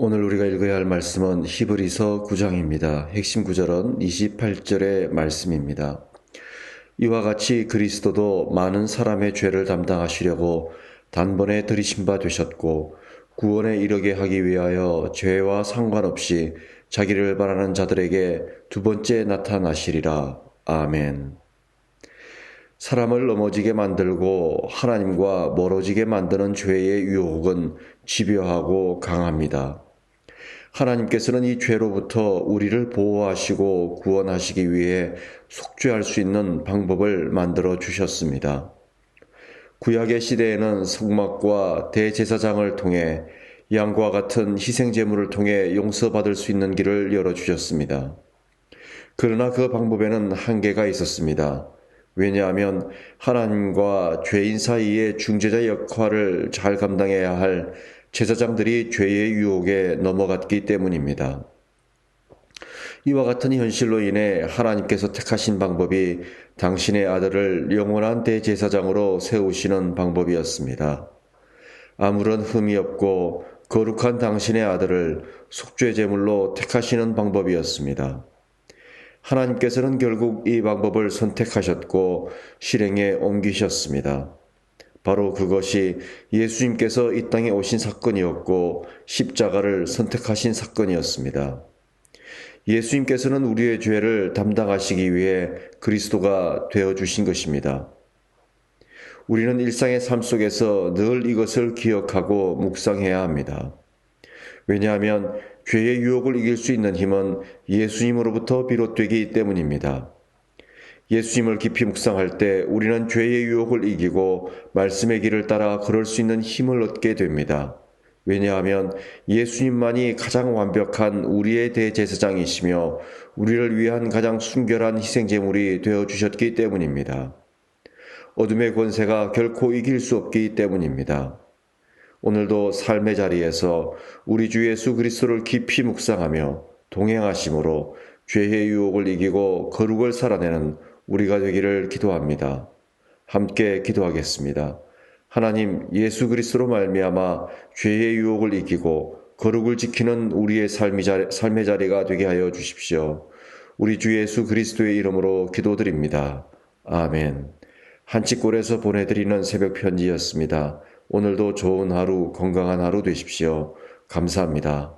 오늘 우리가 읽어야 할 말씀은 히브리서 9장입니다. 핵심 구절은 28절의 말씀입니다. 이와 같이 그리스도도 많은 사람의 죄를 담당하시려고 단번에 들이신 바 되셨고 구원에 이르게 하기 위하여 죄와 상관없이 자기를 바라는 자들에게 두 번째 나타나시리라. 아멘. 사람을 넘어지게 만들고 하나님과 멀어지게 만드는 죄의 유혹은 집요하고 강합니다. 하나님께서는 이 죄로부터 우리를 보호하시고 구원하시기 위해 속죄할 수 있는 방법을 만들어 주셨습니다. 구약의 시대에는 성막과 대제사장을 통해 양과 같은 희생제물을 통해 용서받을 수 있는 길을 열어주셨습니다. 그러나 그 방법에는 한계가 있었습니다. 왜냐하면 하나님과 죄인 사이의 중재자 역할을 잘 감당해야 할 제사장들이 죄의 유혹에 넘어갔기 때문입니다. 이와 같은 현실로 인해 하나님께서 택하신 방법이 당신의 아들을 영원한 대제사장으로 세우시는 방법이었습니다. 아무런 흠이 없고 거룩한 당신의 아들을 속죄 제물로 택하시는 방법이었습니다. 하나님께서는 결국 이 방법을 선택하셨고 실행에 옮기셨습니다. 바로 그것이 예수님께서 이 땅에 오신 사건이었고 십자가를 선택하신 사건이었습니다. 예수님께서는 우리의 죄를 담당하시기 위해 그리스도가 되어 주신 것입니다. 우리는 일상의 삶 속에서 늘 이것을 기억하고 묵상해야 합니다. 왜냐하면 죄의 유혹을 이길 수 있는 힘은 예수님으로부터 비롯되기 때문입니다. 예수님을 깊이 묵상할 때 우리는 죄의 유혹을 이기고 말씀의 길을 따라 걸을 수 있는 힘을 얻게 됩니다. 왜냐하면 예수님만이 가장 완벽한 우리의 대제사장이시며 우리를 위한 가장 순결한 희생제물이 되어 주셨기 때문입니다. 어둠의 권세가 결코 이길 수 없기 때문입니다. 오늘도 삶의 자리에서 우리 주 예수 그리스도를 깊이 묵상하며 동행하심으로 죄의 유혹을 이기고 거룩을 살아내는 우리가 되기를 기도합니다. 함께 기도하겠습니다. 하나님 예수 그리스도로 말미암아 죄의 유혹을 이기고 거룩을 지키는 우리의 삶의, 자리, 자리 가 되게 하여 주십시오. 우리 주 예수 그리스도의 이름으로 기도드립니다. 아멘. 한치골에서 보내드리는 새벽 편지였습니다. 오늘도 좋은 하루, 건강한 하루 되십시오. 감사합니다.